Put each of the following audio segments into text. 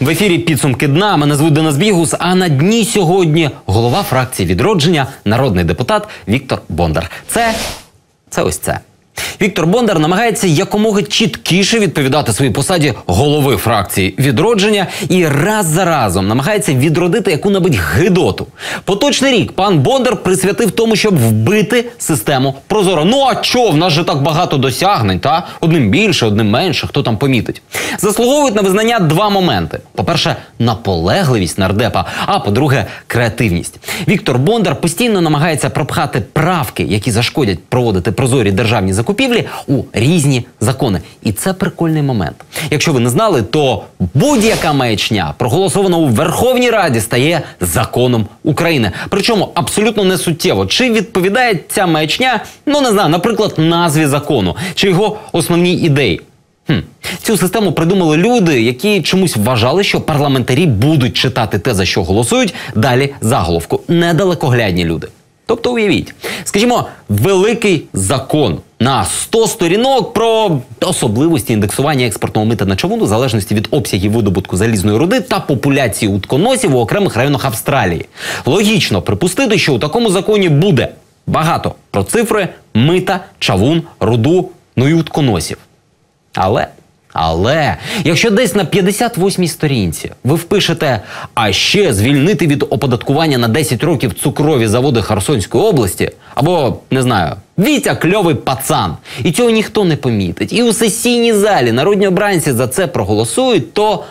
В ефірі підсумки дна. Мене звуть Денис Бігус. А на дні сьогодні голова фракції відродження, народний депутат Віктор Бондар. Це, це ось це. Віктор Бондар намагається якомога чіткіше відповідати своїй посаді голови фракції відродження і раз за разом намагається відродити яку-небудь гидоту. Поточний рік пан Бондар присвятив тому, щоб вбити систему Прозоро. Ну а чо? В нас же так багато досягнень, та одним більше, одним менше, хто там помітить. Заслуговують на визнання два моменти: по-перше, наполегливість нардепа, а по-друге, креативність. Віктор Бондар постійно намагається пропхати правки, які зашкодять проводити прозорі державні закупівлі у різні закони. І це прикольний момент. Якщо ви не знали, то будь-яка маячня, проголосована у Верховній Раді, стає законом України. Причому абсолютно не суттєво, чи відповідає ця маячня, ну не знаю, наприклад, назві закону, чи його основній ідеї. Хм. Цю систему придумали люди, які чомусь вважали, що парламентарі будуть читати те, за що голосують, далі заголовку. Недалекоглядні люди. Тобто, уявіть, скажімо, великий закон на 100 сторінок про особливості індексування експортного мита на човун у залежності від обсягів видобутку залізної руди та популяції утконосів у окремих районах Австралії. Логічно припустити, що у такому законі буде багато про цифри, мита, чавун, руду, ну і утконосів. Але, але, якщо десь на 58-й сторінці ви впишете, а ще звільнити від оподаткування на 10 років цукрові заводи Херсонської області, або не знаю, Вітя кльовий пацан, і цього ніхто не помітить, і у сесійній залі народні обранці за це проголосують, то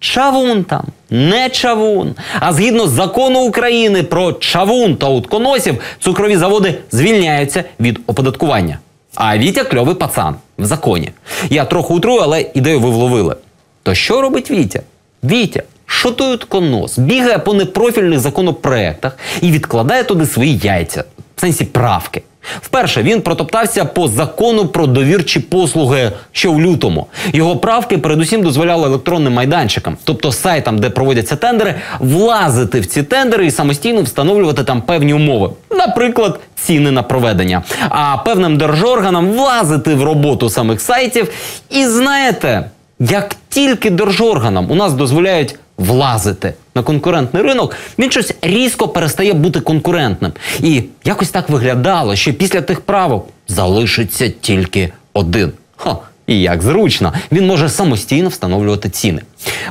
Чавун там, не чавун. А згідно з закону України про чавун та утконосів, цукрові заводи звільняються від оподаткування. А Вітя кльовий пацан в законі. Я трохи утрую, але ідею ви вловили. То що робить Вітя? Вітя шотує конос, бігає по непрофільних законопроектах і відкладає туди свої яйця, в сенсі правки. Вперше він протоптався по закону про довірчі послуги ще в лютому. Його правки передусім дозволяли електронним майданчикам, тобто сайтам, де проводяться тендери, влазити в ці тендери і самостійно встановлювати там певні умови, наприклад, ціни на проведення. А певним держорганам влазити в роботу самих сайтів. І знаєте, як тільки держорганам у нас дозволяють влазити на конкурентний ринок, він щось різко перестає бути конкурентним. І якось так виглядало, що після тих правок залишиться тільки один. Хо, і як зручно, він може самостійно встановлювати ціни.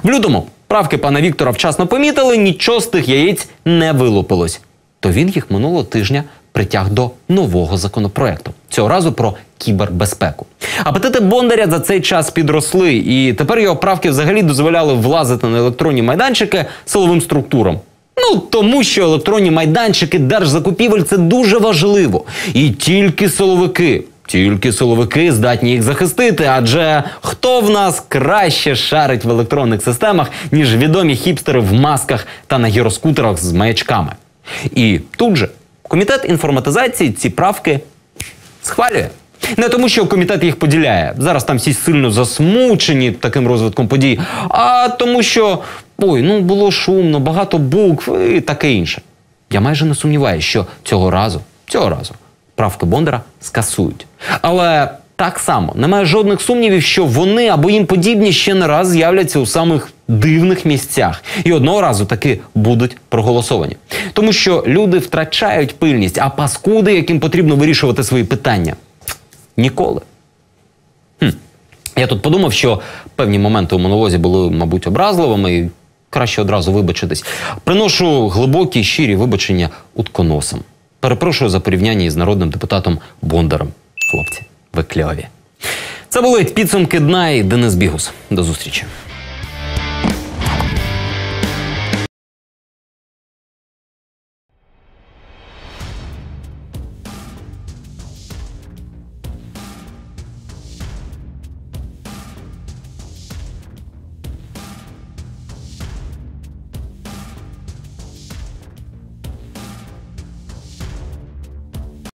В лютому правки пана Віктора вчасно помітили, нічого з тих яєць не вилупилось. То він їх минулого тижня притяг до нового законопроекту цього разу про кібербезпеку. Апетити Бондаря за цей час підросли, і тепер його правки взагалі дозволяли влазити на електронні майданчики силовим структурам. Ну тому, що електронні майданчики держзакупівель це дуже важливо, і тільки силовики. Тільки силовики здатні їх захистити, адже хто в нас краще шарить в електронних системах, ніж відомі хіпстери в масках та на гіроскутерах з маячками. І тут же комітет інформатизації ці правки схвалює. Не тому, що комітет їх поділяє. Зараз там всі сильно засмучені таким розвитком подій, а тому, що ой, ну було шумно, багато букв і таке інше. Я майже не сумніваюся, що цього разу, цього разу правки Бондара скасують. Але так само немає жодних сумнівів, що вони або їм подібні ще не раз з'являться у самих дивних місцях і одного разу таки будуть проголосовані. Тому що люди втрачають пильність, а паскуди, яким потрібно вирішувати свої питання, ніколи. Хм. Я тут подумав, що певні моменти у монолозі були, мабуть, образливими, і краще одразу вибачитись. Приношу глибокі щирі вибачення утконосам. Перепрошую за порівняння із народним депутатом Бондаром. Хлопці, ви кльові. Це були підсумки дна і Денис Бігус. До зустрічі.